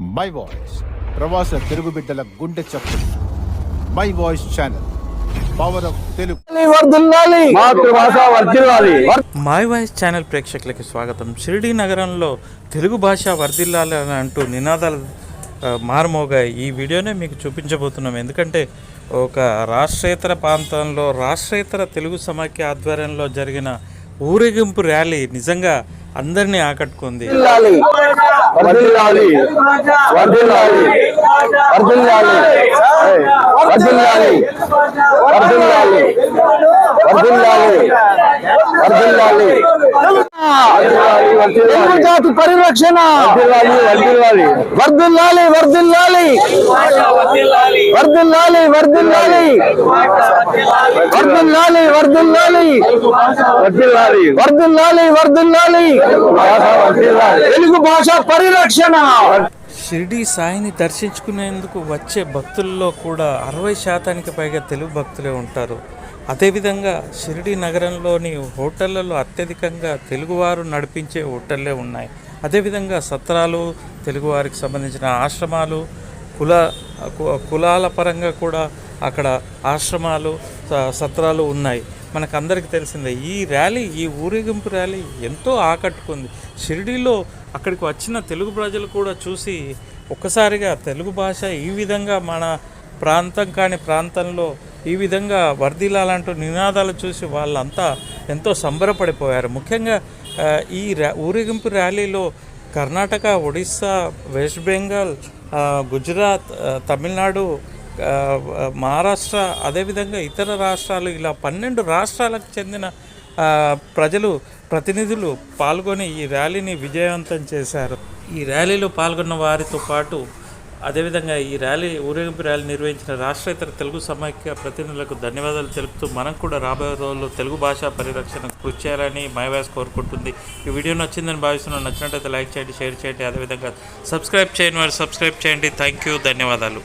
My voice ప్రవాస తెలుగు బిడ్డల గుండె చప్పుడు. My voice channel power of Telugu my voice channel ప్రేక్షకులకి స్వాగతం. షిరిడి నగరంలో తెలుగు భాష వర్ధిల్లాలి అని అంటూ నినాదాలు ఆ, మారుమోగాయి. ఈ వీడియోనే మీకు చూపించబోతున్నాం. ఎందుకంటే ఒక రాష్ట్రేతర ప్రాంతంలో రాష్ట్రేతర తెలుగు సమాఖ్య ఆధ్వర్యంలో జరిగిన ఊరేగింపు ర్యాలీ నిజంగా అందరినీ ఆకట్టుకుంది. వర్ధిల్లాలి తెలుగు జాతి పరిరక్షణ. వర్ధిల్లాలి వర్ధిల్లాలి. వర్ధిల్లాలి వర్ధిల్లాలి. వర్ధిల్లాలి వర్ధిల్లాలి. వర్ధిల్లాలి. భాష వర్ధిల్లాలి. తెలుగు భాష పరిరక్షణ. షిరిడి సాయిని దర్శించుకునేందుకు వచ్చే భక్తుల్లో కూడా అరవై శాతానికి పైగా తెలుగు భక్తులే ఉంటారు. అదేవిధంగా షిరిడి నగరంలోని హోటళ్ళలో అత్యధికంగా తెలుగువారు నడిపించే హోటళ్ళే ఉన్నాయి. అదేవిధంగా సత్రాలు తెలుగువారికి సంబంధించిన ఆశ్రమాలు కుల కులాల పరంగా కూడా అక్కడ ఆశ్రమాలు స- సత్రాలు ఉన్నాయి. మనకు అందరికీ తెలిసిందే ఈ ర్యాలీ ఈ ఊరేగింపు ర్యాలీ ఎంతో ఆకట్టుకుంది. షిరిడీలో అక్కడికి వచ్చిన తెలుగు ప్రజలు కూడా చూసి ఒక్కసారిగా తెలుగు భాష ఈ విధంగా మన ప్రాంతం కాని ప్రాంతంలో ఈ విధంగా వర్ధిల్లాలంటూ నినాదాలు చూసి వాళ్ళంతా ఎంతో సంబరపడిపోయారు. ముఖ్యంగా ఈ ర్యా ఊరేగింపు ర్యాలీలో కర్ణాటక ఒడిస్సా వెస్ట్ బెంగాల్ గుజరాత్ తమిళనాడు మహారాష్ట్ర అదేవిధంగా ఇతర రాష్ట్రాలు ఇలా పన్నెండు రాష్ట్రాలకు చెందిన ప్రజలు ప్రతినిధులు పాల్గొని ఈ ర్యాలీని విజయవంతం చేశారు. ఈ ర్యాలీలో పాల్గొన్న వారితో పాటు అదేవిధంగా ఈ ర్యాలీ ఊరేగింపు ర్యాలీ నిర్వహించిన రాష్ట్రేతర తెలుగు సమైక్య ప్రతినిధులకు ధన్యవాదాలు తెలుపుతూ మనం కూడా రాబోయే రోజుల్లో తెలుగు భాష పరిరక్షణకు కృషి చేయాలని మైవాస్ కోరుకుంటుంది. ఈ వీడియో నచ్చిందని భావిస్తున్నాను నచ్చినట్లయితే లైక్ చేయండి షేర్ చేయండి. అదేవిధంగా సబ్స్క్రైబ్ చేయని వారు సబ్స్క్రైబ్ చేయండి. థ్యాంక్ యూ ధన్యవాదాలు.